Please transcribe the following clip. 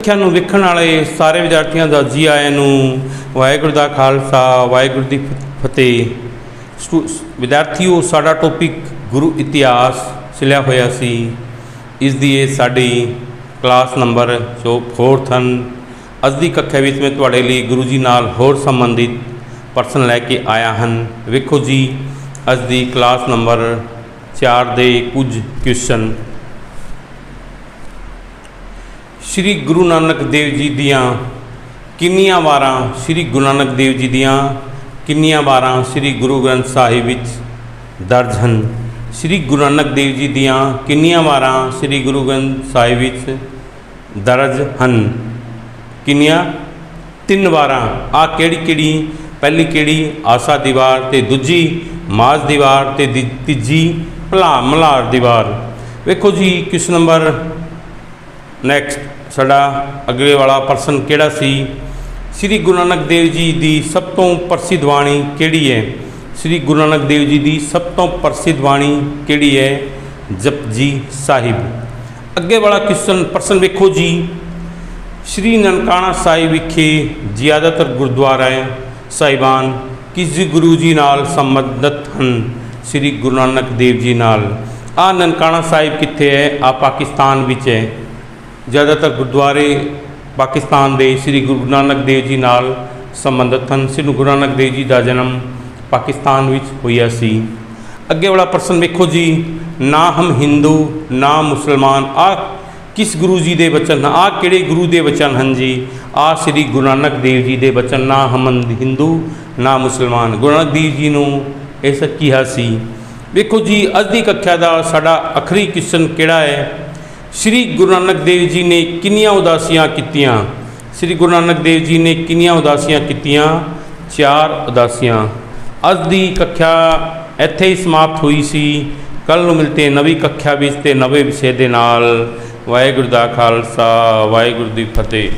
ਸਿੱਖਿਆ ਨੂੰ ਵੇਖਣ ਵਾਲੇ ਸਾਰੇ ਵਿਦਿਆਰਥੀਆਂ ਦਾ ਜੀ ਆਇਆਂ ਨੂੰ ਵਾਹਿਗੁਰੂ ਦਾ ਖਾਲਸਾ, ਵਾਹਿਗੁਰੂ ਦੀ ਫ- ਫਤਿਹ। ਸਟੂ- ਵਿਦਿਆਰਥੀਓ, ਸਾਡਾ ਟੌਪਿਕ ਗੁਰੂ ਇਤਿਹਾਸ ਚਲਿਆ ਹੋਇਆ ਸੀ। ਇਸ ਦੀ ਇਹ ਸਾਡੀ ਕਲਾਸ ਨੰਬਰ ਜੋ 4th ਹਨ ਅੱਜ ਦੀ ਕੱਖਿਆ ਵਿੱਚ ਮੈਂ ਤੁਹਾਡੇ ਲਈ ਗੁਰੂ ਜੀ ਨਾਲ ਹੋਰ ਸੰਬੰਧਿਤ ਪਰਸਨ ਲੈ ਕੇ ਆਇਆ ਹਨ। ਵੇਖੋ ਜੀ, ਅੱਜ ਦੀ ਕਲਾਸ ਨੰਬਰ 4 ਦੇ ਕੁਝ ਕੁਐਸਚਨ ਸ੍ਰੀ ਗੁਰੂ ਨਾਨਕ ਦੇਵ ਜੀ ਦੀਆਂ ਕਿੰਨੀਆਂ ਵਾਰਾਂ ਸ੍ਰੀ ਗੁਰੂ ਨਾਨਕ ਦੇਵ ਜੀ ਦੀਆਂ ਕਿੰਨੀਆਂ ਵਾਰਾਂ ਸ੍ਰੀ ਗੁਰੂ ਗ੍ਰੰਥ ਸਾਹਿਬ ਵਿੱਚ ਦਰਜ ਹਨ? ਸ੍ਰੀ ਗੁਰੂ ਨਾਨਕ ਦੇਵ ਜੀ ਦੀਆਂ ਕਿੰਨੀਆਂ ਵਾਰਾਂ ਸ੍ਰੀ ਗੁਰੂ ਗ੍ਰੰਥ ਸਾਹਿਬ ਵਿੱਚ ਦਰਜ ਹਨ? ਕਿੰਨੀਆਂ? ਤਿੰਨ ਵਾਰਾਂ। ਆ ਕਿਹੜੀ ਕਿਹੜੀ? ਪਹਿਲੀ ਕਿਹੜੀ? ਆਸਾ ਦੀਵਾਰ ਤੇ ਦੂਜੀ ਮਾਜ਼ ਦੀਵਾਰ ਤੇ ਤੀਜੀ ਭਲਾ ਮਲਾਰ ਦੀਵਾਰ। ਵੇਖੋ ਜੀ ਕਿਸ ਨੰਬਰ? ਨੈਕਸਟ। ਸਾਡਾ ਅਗਲੇ ਵਾਲਾ ਪਰਸਨ ਕਿਹੜਾ ਸੀ? ਸ੍ਰੀ ਗੁਰੂ ਨਾਨਕ ਦੇਵ ਜੀ ਦੀ ਸਭ ਤੋਂ ਪ੍ਰਸਿੱਧ ਬਾਣੀ ਕਿਹੜੀ ਹੈ? ਸ੍ਰੀ ਗੁਰੂ ਨਾਨਕ ਦੇਵ ਜੀ ਦੀ ਸਭ ਤੋਂ ਪ੍ਰਸਿੱਧ ਬਾਣੀ ਕਿਹੜੀ ਹੈ? ਜਪਜੀ ਸਾਹਿਬ। ਅੱਗੇ ਵਾਲਾ ਕੁਐਸਚਨ ਪ੍ਰਸ਼ਨ ਵੇਖੋ ਜੀ। ਸ੍ਰੀ ਨਨਕਾਣਾ ਸਾਹਿਬ ਵਿਖੇ ਜ਼ਿਆਦਾਤਰ ਗੁਰਦੁਆਰਾ ਸਾਹਿਬਾਨ ਕਿਸ ਗੁਰੂ ਜੀ ਨਾਲ ਸੰਬੰਧਿਤ ਹਨ? ਸ੍ਰੀ ਗੁਰੂ ਨਾਨਕ ਦੇਵ ਜੀ ਨਾਲ। ਆ ਨਨਕਾਣਾ ਸਾਹਿਬ ਕਿੱਥੇ ਹੈ? ਆ ਪਾਕਿਸਤਾਨ ਵਿੱਚ ਹੈ। ਜ਼ਿਆਦਾਤਰ ਗੁਰਦੁਆਰੇ ਪਾਕਿਸਤਾਨ ਦੇ ਸ੍ਰੀ ਗੁਰੂ ਨਾਨਕ ਦੇਵ ਜੀ ਨਾਲ ਸੰਬੰਧਿਤ ਹਨ। ਸ੍ਰੀ ਗੁਰੂ ਨਾਨਕ ਦੇਵ ਜੀ ਦਾ ਜਨਮ ਪਾਕਿਸਤਾਨ ਵਿੱਚ ਹੋਇਆ ਸੀ। ਅੱਗੇ ਵਾਲਾ ਪ੍ਰਸ਼ਨ ਵੇਖੋ ਜੀ, ਨਾ ਹਮ ਹਿੰਦੂ, ਨਾ ਮੁਸਲਮਾਨ, ਆ ਕਿਸ ਗੁਰੂ ਜੀ ਦੇ ਬਚਨ ਆ ਕਿਹੜੇ ਗੁਰੂ ਦੇ ਬਚਨ ਹਨ ਜੀ? ਆ ਸ੍ਰੀ ਗੁਰੂ ਨਾਨਕ ਦੇਵ ਜੀ ਦੇ ਬਚਨ ਨਾ ਹਮ ਹਿੰਦੂ, ਨਾ ਮੁਸਲਮਾਨ। ਗੁਰੂ ਨਾਨਕ ਦੇਵ ਜੀ ਨੂੰ ਇਹ ਸਭ ਕਿਹਾ ਸੀ ਵੇਖੋ ਜੀ, ਅੱਜ ਦੀ ਕੱਖਿਆ ਦਾ ਸਾਡਾ ਅਖਰੀ ਕੁਐਸਚਨ ਕਿਹੜਾ ਹੈ? ਸ੍ਰੀ ਗੁਰੂ ਨਾਨਕ ਦੇਵ ਜੀ ਨੇ ਕਿੰਨੀਆਂ ਉਦਾਸੀਆਂ ਕੀਤੀਆਂ? ਸ੍ਰੀ ਗੁਰੂ ਨਾਨਕ ਦੇਵ ਜੀ ਨੇ ਕਿੰਨੀਆਂ ਉਦਾਸੀਆਂ ਕੀਤੀਆਂ? ਚਾਰ ਉਦਾਸੀਆਂ। ਅੱਜ ਦੀ ਕੱਖਿਆ ਇੱਥੇ ਹੀ ਸਮਾਪਤ ਹੋਈ ਸੀ। ਕੱਲ ਨੂੰ ਮਿਲਤੇ ਹਾਂ ਨਵੀਂ ਕੱਖਿਆ ਵਿੱਚ ਤੇ ਨਵੇਂ ਵਿਸ਼ੇ ਦੇ ਨਾਲ। ਵਾਹਿਗੁਰੂ ਦਾ ਖਾਲਸਾ, ਵਾਹਿਗੁਰੂ ਦੀ ਫਤਿਹ।